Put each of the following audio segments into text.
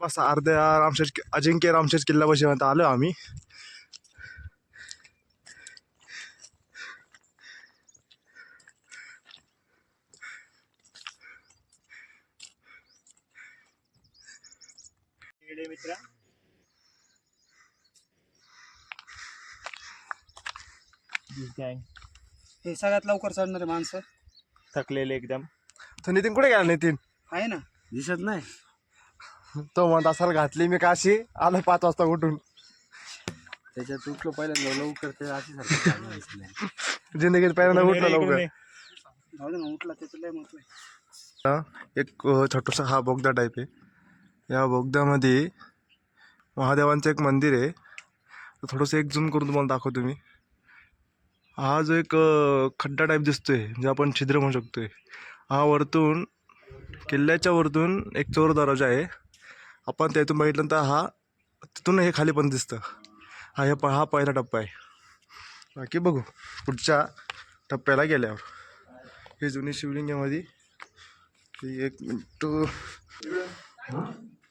बस अर्ध्या रामशेष अजिंक्य रामशेष किल्ल्यापाशी आलो आम्ही. मित्र हे सगळ्यात लवकर चढणारे माणसं. थकलेले एकदम. तर नितीन कुठे गेला नितीन? आहे ना. दिसत नाही. तो म्हणत असाल घातली मी काशी. आलो पाच वाजता उठून. त्याच्यात उठलो पहिल्यांदा लवकर ते अशी सारखं जिंदगीत पहिल्यांदा उठलो लवकर. उठला त्याचं लय महत्त्व हा, एक अ, छोटासा हा बोगदा टाईप आहे. या बोगद्यामध्ये महादेवांचं एक मंदिर आहे. तर थोडंसं एक झूम करून तुम्हाला दाखवतो मी. हा जो एक अ, खड्डा टाईप दिसतोय म्हणजे आपण छिद्र म्हणू शकतोय. हा वरतून किल्ल्याच्या वरतून एक चोर दरवाजा आहे. आपण त्यातून बघितलं तर हा तिथून हे खाली पण दिसतं. हा हे प हा पहिला टप्पा आहे. बाकी बघू पुढच्या टप्प्याला गेल्यावर. ही जुनी शिवलिंगामध्ये ही एक मिनिट.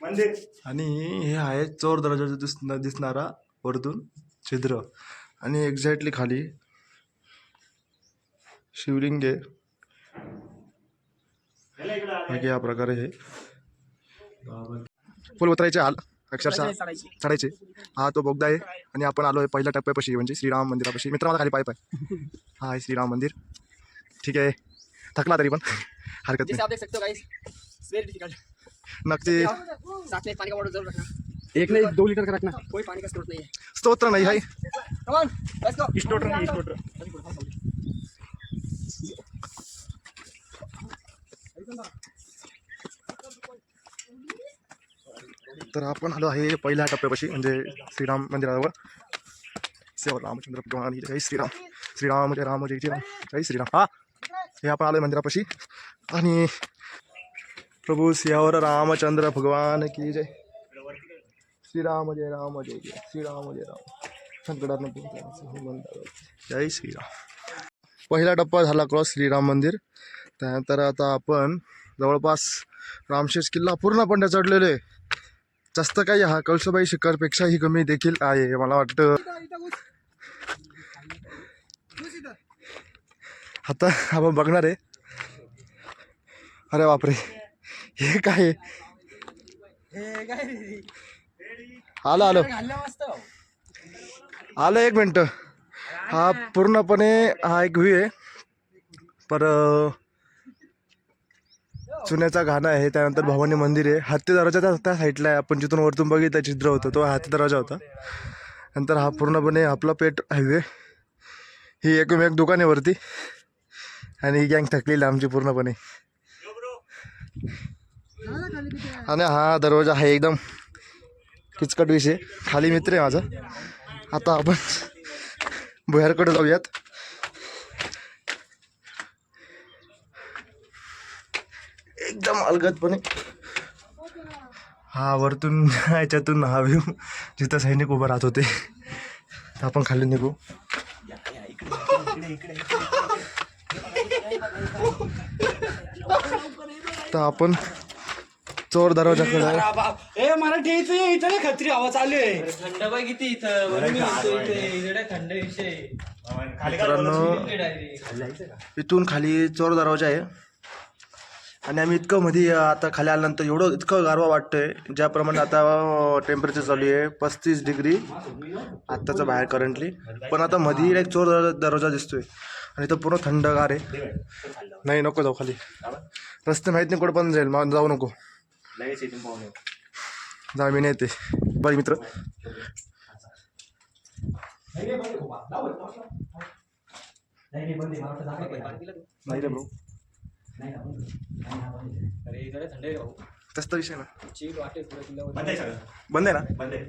मंदिर आणि हे आहे चोर दरवाजा दिस दिसणारा वरतून छिद्र. आणि एक्झॅक्टली खाली शिवलिंग. आहे बाकी या प्रकारे हे. फुल उतरायचे हाल अक्षरशः चढायचे. हा तो बोगदा आहे. आणि आपण आलो आहे पहिल्या टप्प्यापाशी म्हणजे श्रीराम मंदिरापाशी. मित्र मला खाली पाय पाय. हा आहे श्रीराम मंदिर. ठीक आहे. थकला तरी पण. हरकत जैसे नाही आप देख सकते हो गाइस वेरी डिफिकल्ट नक्की साथ में एक पानी का बॉटल जरूर रखना एक नाही दो लिटर का रखना कोई पानी का स्रोत नहीं है स्तोत्र नाही आहे कम ऑन लेट्स गो स्टोटर नाही स्टोटर तर आपण आलो आहे पहिल्या टप्प्यापाशी, म्हणजे श्रीराम मंदिराजवळ. सेवा रामचंद्र भगवान जय श्रीराम. श्रीराम, जय राम, जय श्रीराम जय श्रीराम. हा, हे आपण आलो मंदिरापाशी. आणि प्रभू सियावर रामचंद्र भगवान की जय. श्रीराम, जय राम, जय जय. श्रीराम, जय राम. संकटात जय श्रीराम. पहिला टप्पा झाला क्रॉस श्रीराम मंदिर. त्यानंतर आता आपण जवळपास रामशेष किल्ला पूर्णपणे चढलेलो आहे. जास्त काही हा कळसुबाई शिखरपेक्षाही कमी देखील आहे मला वाटतं. आता आपण बघणार आहे. अरे बापरे. हे काय? आलं आलं. आलं एक मिनटं. हा पूर्णपणे हा एक व्ह्यू आहे. पर चुन्याचा घाणा आहे त्यानंतर भवानी मंदिर आहे. हत्ती दरवाजा त्या त्या साईडला आहे. आपण जिथून वरतून बघितलं चित्र होतं. तो हत्ती दरवाजा होता. नंतर हा पूर्णपणे आपला पेट हायवे. ही एकमेक दुकान आहे वरती. आणि ही गँग थकलेली आमची पूर्णपणे. आणि हा दरवाजा आहे एकदम किचकट विषय. खाली मित्र आहे माझा. आता आपण भुयारकडे जाऊयात. एकदम अलगदपणे. हा वरतून याच्यातून हा व्ह्यू जिथं सैनिक उभं राहत होते तर आपण खाली निघू. तर आपण चोर दरवाजाकडे मराठी इथे इथे नाही खत्री हवा चालू आहे थंड बाई किती इथं. थंड विषय. मित्रांनो इथून खाली चोर दरवाजा आहे. आणि आम्ही इतकं मध्ये आता खाली आल्यानंतर एवढं इतकं गारवा वाटतोय ज्याप्रमाणे आता टेम्परेचर चालू आहे पस्तीस डिग्री आत्ताचं बाहेर करंटली पण आता मध्ये एक चोर दर- दरवाजा दिसतोय. आणि तो पूर्ण थंडगार आहे. नाही नको जाऊ खाली. रस्ते माहीत नाही कुठं पण जाईल. मग जाऊ नको. जा मी नेते बाय मित्र. नाही रे ब्रो अरे इकडे थंड आहे भाऊ. तसं विषय ना चिल वाटेल पुढे किल्ल्यावर बंद आहे सगळं. बंद आहे ना? बंद आहे.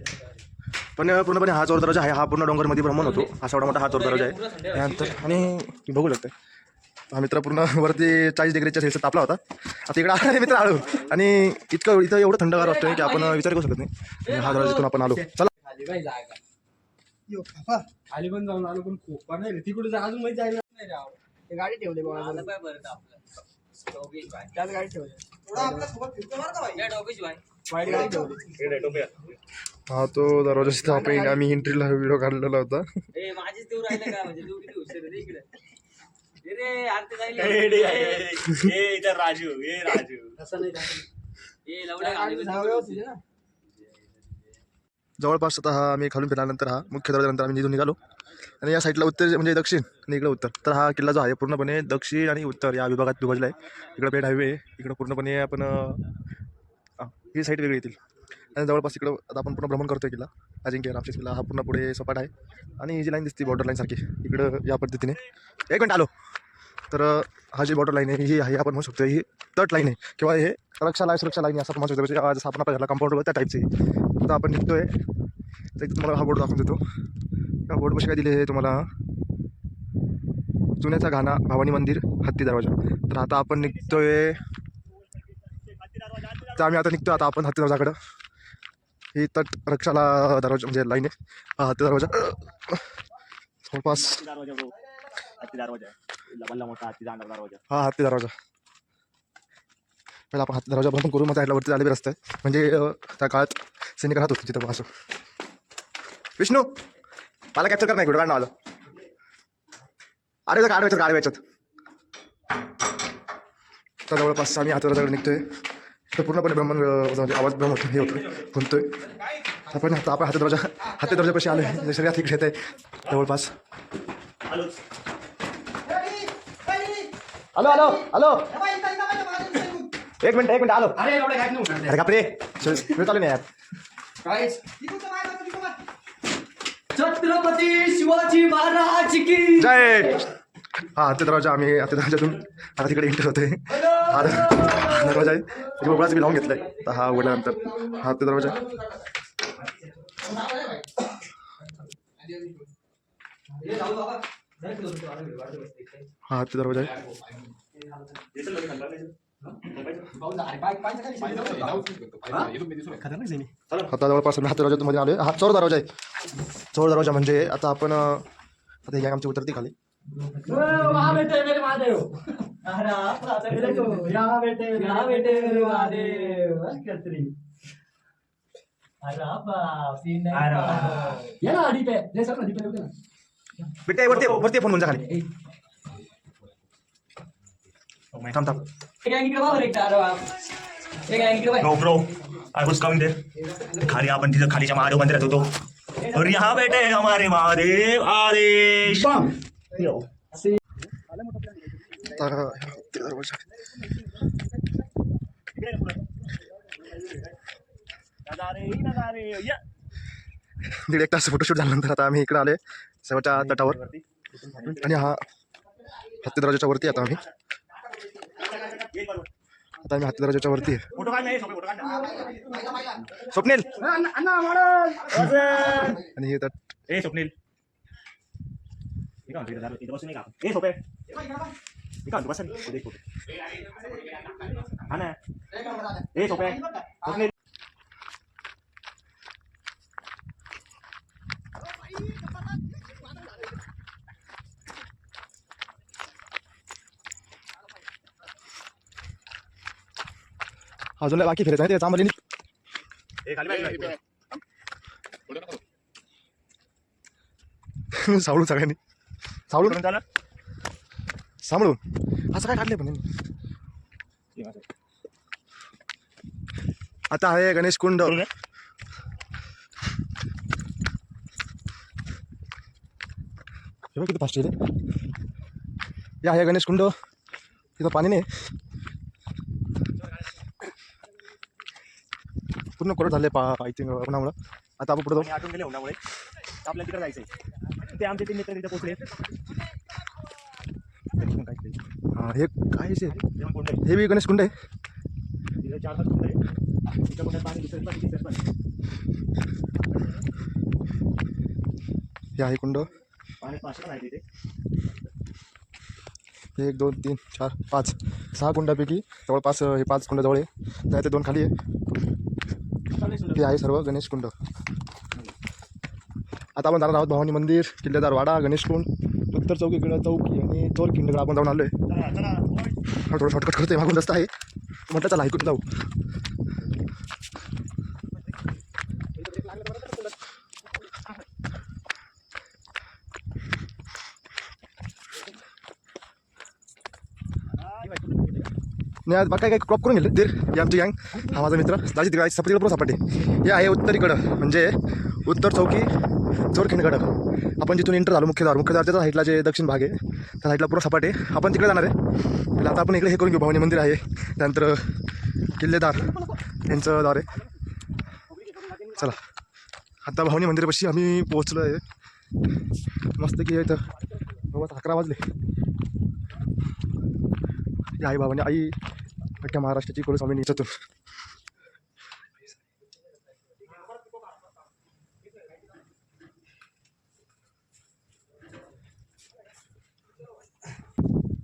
पण पूर्णपणे हा चोर दरवाजा आहे. हा पूर्ण डोंगरमध्ये भ्रमण होतो. असा एवढा मोठा हा चोर दरवाजा आहे. त्यानंतर आणि बघू शकता. हा मित्र पूर्ण वरती चाळीस डिग्रीच्या सेल्सिअस तापला होता. आता इकडे आला मित्र आलो. आणि इतकं इथं एवढं थंडगार वाटतंय की आपण विचार करू शकत नाही. आणि हा दरवाजा जिथून आपण आलो. चला. खाली बाई जागा. यो, बाबा. खाली पण जाऊन आलो पण खोपा नाही रे. तिकडे जा अजून माहिती जायला नाही राव ते गाडी ठेवली बघा भाई त्याच गाडी ठेवली हा तो दरवाजा तिथं आपण आम्ही एंट्रीला व्हिडिओ काढलेला होता. माझीच देऊ का म्हणजे तू किती हुशार रे इकडे राजू ए राजू जवळपास आता हा आम्ही खालून फिरल्यानंतर हा मुख्य दरवाजानंतर आम्ही निघून निघालो. आणि या साईडला उत्तर म्हणजे दक्षिण आणि इकडं उत्तर. तर हा किल्ला जो आहे पूर्णपणे दक्षिण आणि उत्तर या विभागात विभाजला आहे. इकडं पेठ हायवे इकडं पूर्णपणे आपण ही साईड वेगळी येतील. आणि जवळपास इकडं आता आपण पूर्ण भ्रमण करतोय किल्ला. अजिंक्य रामशेष किल्ला हा पूर्ण पुढे सपाट आहे. आणि ही जी लाईन दिसते बॉर्डर लाईनसारखी इकडं या पद्धतीने. एक मिनिट आलो. तर हा जी बॉर्डर लाईन आहे ही आहे आपण म्हणू शकतो ही तट लाईन आहे. किंवा हे रक्षा लाईन सुरक्षा लाईन असं आपण म्हणू शकतो जसं आपण आपल्या कंपाऊंड त्या टाईपचे तर आपण निघतोय. तर तुम्हाला हा बोर्ड दाखवून देतो. या बोर्डपाशी काय दिले आहे तुम्हाला? जुन्याचा घाणा भवानी मंदिर हत्ती दरवाजा. तर आता आपण निघतोय. तर आम्ही आता निघतो आता आपण हत्ती दरवाजाकडं. ही तट रक्षाला दरवाजा म्हणजे लाईन आहे. हा हत्ती दरवाजा. जवळपास. दरवाजा हत्ती दरवाजा दरवाजा हा हत्ती दरवाजा. पहिला आपण हत्ती दरवाजा बंद करू मग त्याला वरती आले आहे. म्हणजे त्या काळात सैनिक राहत होते तिथं असं. विष्णू! मला कॅप्चर कर नाही व्हिडिओ काढणं आलं. अरे आडव्याच्यात आडव्याच्यात आडव्याच्यात तर जवळपास आम्ही हात दरवाजाकडे निघतोय. तर पूर्णपणे ब्रह्मण म्हणजे आवाज ब्रह्म होतो हे होतं खुंतोय आपण आता आपण हाती दरवाजा हाती दरवाजापाशी आलो आहे शरीरात इकडे येत आहे जवळपास. Hello hello hello. एक मिनिट एक मिनिट आलो. अरे वेळ चालू नाही यार. छत्रपती शिवाजी महाराज की जय! हा हाती दरवाजा आम्ही हाती दरवाजातून आता तिकडे एंटर होते हा दरवाजा आहे. त्याच्या उघडाच मी लावून घेतलाय. तर हा उघडल्यानंतर. हा हाती दरवाजा. हा हाती दरवाजा आहे. आता जवळपास हात दरवाजातून मध्ये आलोय. हा चोर दरवाजा आहे. चोर दरवाजा म्हणजे आता आपण आता ही आमची उतरती खाली. वहाँ बेटे मेरे महादेव अरे आप आता मेरे को यहाँ बेटे यहाँ बेटे मेरे महादेव कतरी अरे आप। सीन नहीं ये ना अडी पे ले सर नदी पे होते ना बेटे वरती वरती फोन म्हणजे खाली थांब थांब एक गँग इकडे बाबा एकटा अरे आप एक गँग इकडे bye bro bro I was coming there खाली आपण तिथं खालीच्या महादेव मंदिरात होतो और यहाँ बैठे हैं हमारे महादेव आदेश तर ते दरवाजा दीड एक तास फोटोशूट झाल्यानंतर आता आम्ही इकडे आले शेवटच्या तटावर आणि हा हत्ती दरवाजाच्या वरती आता आम्ही आता आम्ही हत्ती दरवाजाच्या वरती आहे. फोटो काढ नाही फोटो काढ स्वप्नील. आणि हे तट ए स्वप्नील. हे काय म्हणतो इथं इथं बसून नाही का ए सोपे हे काय म्हणतो बसा रे. इथे एक फोटो हा ना ए सोपे स्वप्नील अजून बाकी फिरायचं आहे ते चांबली सावळून सगळ्यांनी. झालं? सांभाळून असं काय काढले पण? आता आहे गणेश कुंड. हे किती फास्ट या आहे गणेश कुंड. तिथं पाणी नाही. पूर्ण कोरड झाले पा थिंक उन्हामुळं. आता आपण पुढे आणि आठवून गेले उन्हामुळे. आपल्याला तिकडे जायचंय. ते आमचे तीन मित्र तिथे नाही. हां हे काय आहे? ते आहे. हे बी गणेश कुंड आहे? चार पाच कोंड आहे तिथं कोंडात पाणी तिसऱ्यात पण हे आहे कुंड. पाणी पाचशे पण आहे तिथे. एक दोन तीन चार पाच. सहा कुंडापैकी जवळपास हे पाच कुंड जवळ आहे. त्या ते दोन खाली आहे. हे आहे सर्व गणेश कुंड. आता आपण जाणार आहोत भवानी मंदिर किल्लेदार वाडा गणेश कुंड. उत्तर चौकीकडं चौकी आणि चोर किंडकडं आपण जाऊन आलो आहे थोडं शॉर्टकट करतोय मागून रस्ता आहे. म्हटलं चला ऐकून जाऊ. नाही आज बाकी काय काय क्रॉप करून गेले तर ही आमची गँग हा माझा मित्र दाजी तिकडे सपाटीकडे पण सपाटे हे आहे उत्तरीकडं म्हणजे उत्तर चौकी चोरखिंडकडं आपण जिथून इंटर झालो मुख्य दार मुख्य दारच्या साईडला जे दक्षिण भाग आहे त्या साईडला पूर्ण सपाट आहे आपण तिकडे जाणार आहे. आता आपण इकडे हे करून घेऊ. भवानी मंदिर आहे. त्यानंतर किल्लेदार यांचं द्वारे आहे. चला. आता भवानी मंदिरापाशी आम्ही पोहोचलो आहे. मस्त की इथं. बाबा अकरा वाजले. आई बाबाने आई अख्ख्या महाराष्ट्राची कुलस्वामी याच्यातून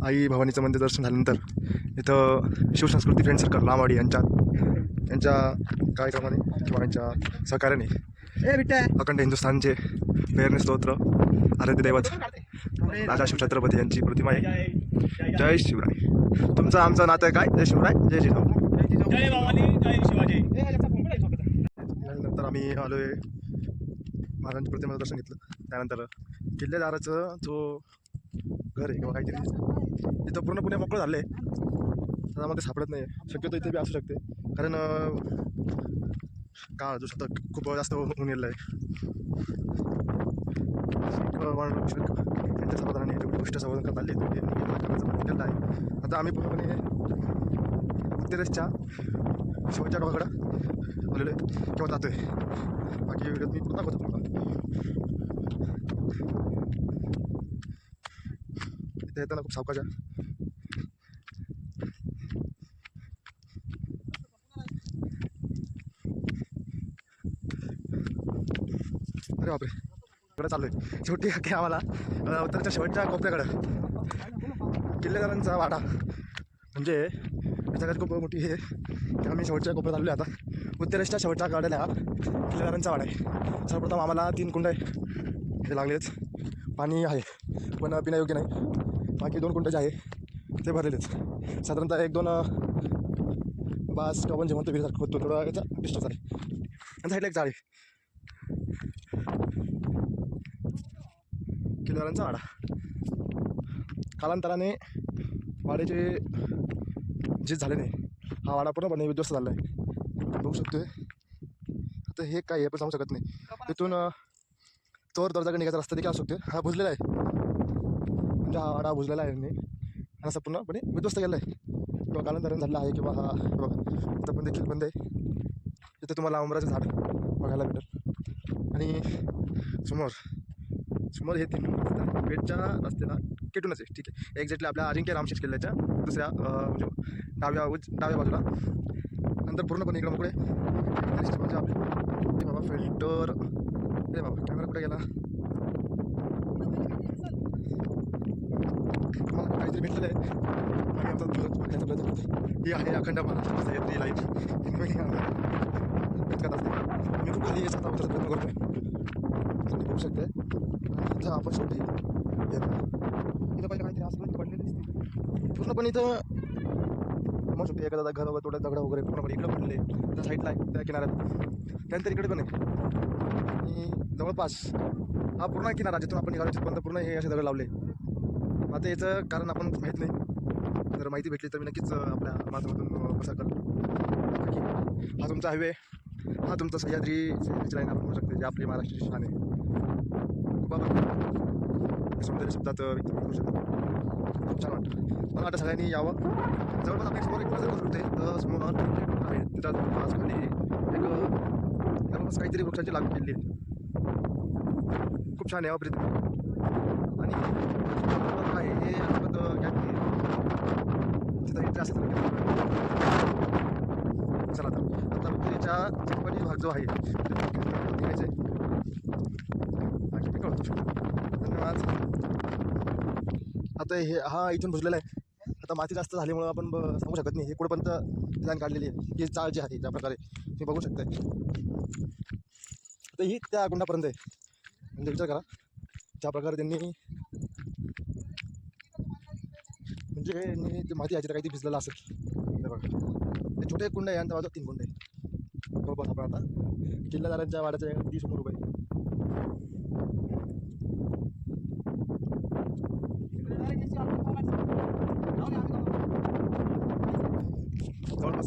आई भवानीचं मंदिर दर्शन झाल्यानंतर इथं शिवसंस्कृती फ्रेंड सर्कल लामाडी यांच्या यांच्या कार्यक्रमाने किंवा यांच्या सहकार्याने अखंड हिंदुस्थानचे प्रेरणे स्तोत्र आराध्य दैवत राजा शिवछत्रपती यांची प्रतिमा आहे. जय शिवराय. तुमचं आमचं नातं काय? जय शिवराय जय जिजाऊ जय जय शिवाजी. त्यानंतर आम्ही आलो आहे महाराजांच्या प्रतिमेचं दर्शन घेतलं. त्यानंतर किल्लेदाराचं जो घर आहे किंवा काहीतरी इथं पूर्णपणे मोकळं झालं आहे त्यामध्ये सापडत नाही शक्यतो इथे बी असू शकते. कारण काळ जो शतक खूप जास्त होऊन गेलेला आहे. त्यांच्या वाण अशोक समाधानाने जेवढी गोष्ट संवर्धन करत आली. आहे, आहे. आता आम्ही पूर्णपणे उत्तरेसच्या शेवटच्या डोकाकडं आलेलो आहे. किंवा जातो आहे बाकी व्हिडिओ मी पूर्ण दाखवतो तुम्हाला. इथे येताना खूप सावकाश आहे. अरे बापरे. इकडे चाललोय शेवटी आम्हाला उत्तरच्या शेवटच्या कोपऱ्याकडं. किल्लेदारांचा वाडा. म्हणजे ही सगळ्यात खूप मोठी हे की आम्ही शेवटच्या कोपऱ्यात आलो आता. उत्तरेच्या शेवटच्या गाड्याला हा किल्लेदारांचा वाडा आहे. सर्वप्रथम आम्हाला तीन कुंड आहे. हे लागलेच पाणी आहे पण पिण्यायोग्य नाही. बाकी दोन कुंड जे आहे ते भरलेलेच साधारणतः एक दोन बास किंवा जेवण जे म्हणतो होतो. थोडं याचा डिस्टन्स आहे आणि साईडला एक जाळी आहे वाडा. कालांतराने वाड्याचे जे झाले नाही हा वाडा पूर्णपणे विध्वस्त झाला आहे. बघू शकतोय. आता हे काय आहे आपण सांगू शकत नाही. तिथून चोर दर्जाकडे निघायचा रस्ता देखील असू शकतो हा बुजलेला आहे. म्हणजे हा वाडा भुजलेला आहे यांनी. आणि असं पूर्णपणे विध्वस्त केला आहे. किंवा कालांतरण झालेला आहे किंवा हा बघा. इथं पण देखील बंद आहे. इथं तुम्हाला आंबराचं झाड बघायला भेटेल. आणि समोर समोर हे तीन रस्ता बेटच्या रस्त्याला केटूनच आहे. ठीक आहे. एक्झॅक्टली आपल्या अजिंक्य रामशेष किल्ल्याच्या दुसऱ्या म्हणजे डाव्या उज डाव्या बाजूला. नंतर पूर्णपणे इकडं मोकळे दिसते म्हणजे आपले बाबा फिल्टर अरे बाबा कॅमेरा कुठे गेला? मला काहीतरी भेटलेलं आहे. आणि आमचा ध्वज बघण्याचा प्रयत्न करतो ही आहे अखंड महाराष्ट्र सह्याद्री लाइट करत असते मी खूप खाली याचा प्रयत्न करतो तुम्ही बघू शकते. इथं आपण शेवटी हे बघा. इथं पहिले काहीतरी आसमान पडलेलं दिसते पूर्णपणे इथं म्हणू शकते एखादा घर वगैरे थोडं दगडं वगैरे पूर्णपणे इकडं पडले त्या साईडला आहे त्या किनाऱ्यात. त्यानंतर इकडे पण आहे. आणि जवळपास हा पूर्ण किनारा जिथून आपण निघालो तिथपर्यंत पूर्ण हे असे दगड लावले. आता याचं कारण आपण माहीत नाही. जर माहिती भेटली तर मी नक्कीच आपल्या माध्यमातून प्रसार करतो हा तुमचा हायवे हा तुमचा सह्याद्री सह्याद्रीची लाईन आपण म्हणू शकते जे आपली महाराष्ट्राची शान आहे. खूप आपण सौंदर्य शब्दात व्यक्त करू शकतो. खूप छान वाटतं. मला वाटतं सगळ्यांनी यावं. जवळपास आपल्यासमोर एक नजर करू शकते तर समोर आहे तिथं जवळपास खाली म्हणजे एक अं, जवळपास काहीतरी वृक्षाची लागवड केलेली आहे. खूप छान आहे हो, अप्रितिम आणि काय हे अजिबात गॅप नाही तिथं इथे चला आता. आता उत्तरेच्या भाग जो आहे आहे धन्यवाद. आता हे हा इथून भुजलेला आहे. आता माती जास्त झाल्यामुळं आपण ब- सांगू शकत नाही. हे कुठपर्यंत डिझाईन काढलेली आहे. ही चाळ जी आहे ज्या प्रकारे तुम्ही बघू शकताय. आता ही त्या गुंडापर्यंत आहे. म्हणजे विचार करा. ज्या प्रकारे त्यांनी म्हणजे माती आहे काही भिजलेलं असेल. बघा. ते छोटे कुंड आहे आणि त्या बाजूला तीन कुंड आहे. बरोबर आपण आता. किल्लेदारांच्या वाड्याच्या अगदी समोर उभं आहे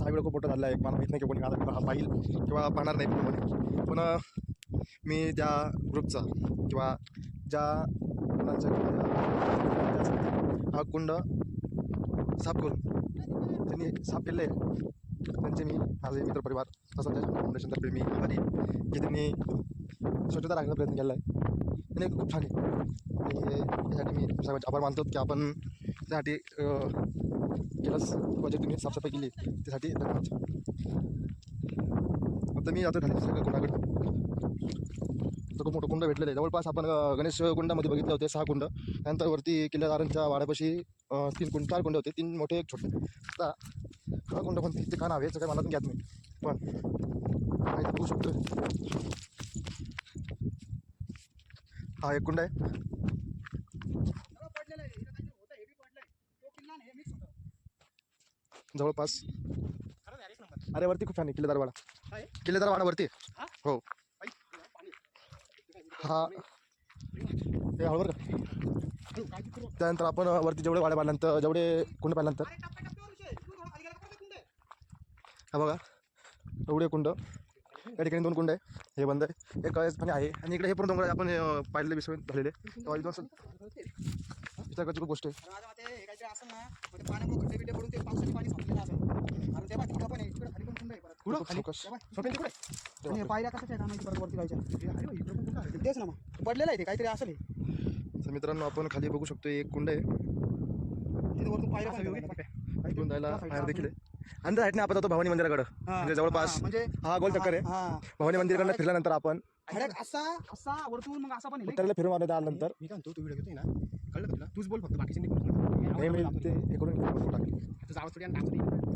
वेळ खूप मोठा झाला आहे. मला माहीत नाही की कोणी आता हा पाहिल किंवा पाहणार नाही पण कोणी. पण मी त्या ग्रुपचा किंवा ज्या मुलांच्या हा कुंड साफ करून त्यांनी साफ केले त्यांचे मी माझे मित्रपरिवार तसंच फाउंडेशनतर्फे मी आभारी जे की त्यांनी स्वच्छता राखण्याचा प्रयत्न केला आहे. आणि खूप छान आहे. आणि त्यासाठी मी सर्वांचे आभार मानतो की आपण त्यासाठी केलंच प्रोजेक्ट तुम्ही साफसफाई केली त्यासाठी धन्यवाद. आता मी आता झाले सगळं कुंडाकडे. तर खूप मोठं कुंड भेटलेलं आहे. जवळपास आपण गणेश कुंडामध्ये बघितले होते सहा कुंड. त्यानंतर वरती किल्लेदारांच्या वाड्यापाशी तीन कुंड चार कुंड होते तीन मोठे एक छोटे. आता का कोणतं कोणती ते का नाव याचं काय मला पण घ्यात नाही पण हा बघू शकतो हा एक कुंड आहे. जवळपास. अरे वरती खूप छान आहे किल्लेदार वाडा किल्लेदार वाडा वरती हो. हा. हे हळवर का ते त्यानंतर आपण वरती जेवढे वाड्या पाहिल्यानंतर जेवढे कुंड पाहिल्यानंतर अरे, टप्प्या-टप्प्यावर विषय. इकडून थोडं खाली गेला का परत कुंड आहे. हा बघा. एवढे कुंड. या ठिकाणी दोन कुंड आहे. हे बंद आहे. एक पण आहे. आणि इकडे हे पण डोंगर आपण पाहिलेले विषय झालेले विचार खूप गोष्ट आहे. आहे. खाली पायऱ्या. तेच ना मग. पडलेलं आहे ते काहीतरी असेल. तर मित्रांनो आपण खाली बघू शकतो एक कुंड आहे. तिथे वरतून पायऱ्या पण असं आहे. इथून जायला त्या side ला बाहेर देखील. आहे. त्या साईडने आपण जातो भवानी मंदिराकडं. म्हणजे जवळपास हा, म्हणजे हा गोल चक्कर आहे. हा भवानी मंदिराकडनं फिरल्यानंतर आपण खडक असा असा वरतून मग असा पण नाही? उत्तरेला फिरून आले त्यानंतर. मी काय म्हणतो तू व्हिडिओ घेतोय ना? कळलं का तुला? तूच बोल फक्त बाकीचे नाही बोलू हे मी ते हे करून फोटो टाकले तुझा आवाज थोडी आणि